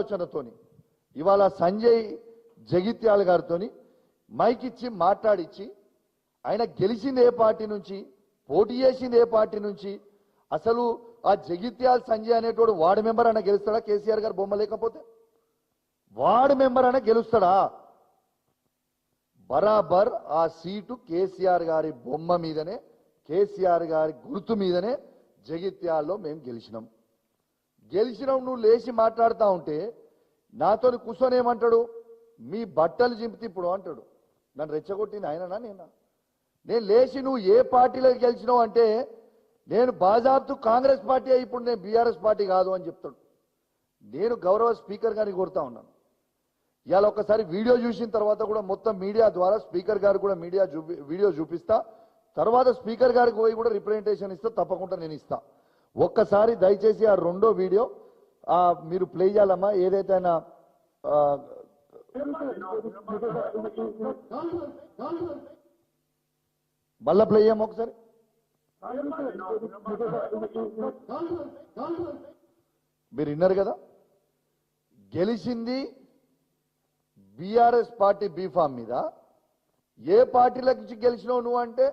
ఆలోచనతోని ఇవాళ సంజయ్ జగిత్యాల గారితోని మైక్ ఇచ్చి మాట్లాడిచ్చి ఆయన గెలిచింది ఏ పార్టీ నుంచి పోటీ చేసింది ఏ పార్టీ నుంచి అసలు ఆ జగిత్యాల సంజయ్ అనేటోడు వార్డు మెంబర్ అయినా గెలుస్తాడా? కేసీఆర్ గారు బొమ్మ లేకపోతే? వార్డు మెంబర్ అయినా గెలుస్తాడా? బరాబర్ ఆ సీటు కేసీఆర్ గారి బొమ్మ మీదనే కేసీఆర్ గారి గుర్తు మీదనే జగిత్యాల్లో మేము గెలిచినాం. గెలిచినవు నువ్వు లేచి మాట్లాడుతూ ఉంటే నాతో కూర్చొని ఏమంటాడు? మీ బట్టలు చింపితే ఇప్పుడు అంటాడు. నన్ను రెచ్చగొట్టింది ఆయననా నేనా? నేను లేచి నువ్వు ఏ పార్టీలో గెలిచినావు అంటే నేను బాజాబ్తు కాంగ్రెస్ పార్టీ అయి ఇప్పుడు నేను బీఆర్ఎస్ పార్టీ కాదు అని చెప్తాడు. నేను గౌరవ స్పీకర్ గారిని కోరుతా ఉన్నాను. ఇవాళ ఒకసారి వీడియో చూసిన తర్వాత కూడా మొత్తం మీడియా ద్వారా స్పీకర్ గారు కూడా మీడియా చూపి వీడియో చూపిస్తా. తర్వాత స్పీకర్ గారికి పోయి కూడా రిప్రజెంటేషన్ ఇస్తా తప్పకుండా నేను ఇస్తా. ఒక్కసారి దయచేసి ఆ రెండో వీడియో ఆ, మీరు ప్లే చేయాలమ్మా ఏదైతే ఆయన మళ్ళా ప్లే చేయమ్మా ఒకసారి. మీరు విన్నారు కదా? గెలిచింది బీఆర్ఎస్ పార్టీ బీఫామ్ మీద. ఏ పార్టీల నుంచి గెలిచినావు నువ్వు అంటే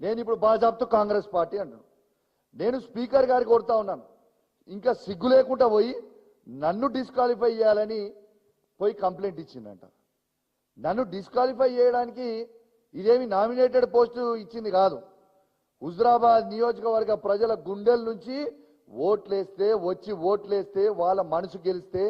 నేను ఇప్పుడు బాజాబ్తో కాంగ్రెస్ పార్టీ అంటున్నాను నేను స్పీకర్ గారికి కోరుతా ఉన్నాను. ఇంకా సిగ్గు లేకుండా పోయి నన్ను డిస్క్వాలిఫై చేయాలని పోయి కంప్లైంట్ ఇచ్చిందంట. నన్ను డిస్క్వాలిఫై చేయడానికి ఇదేమి నామినేటెడ్ పోస్టు ఇచ్చింది కాదు. హుజరాబాద్ నియోజకవర్గ ప్రజల గుండెల నుంచి ఓట్లేస్తే వచ్చి ఓట్లేస్తే వాళ్ళ మనసు గెలిస్తే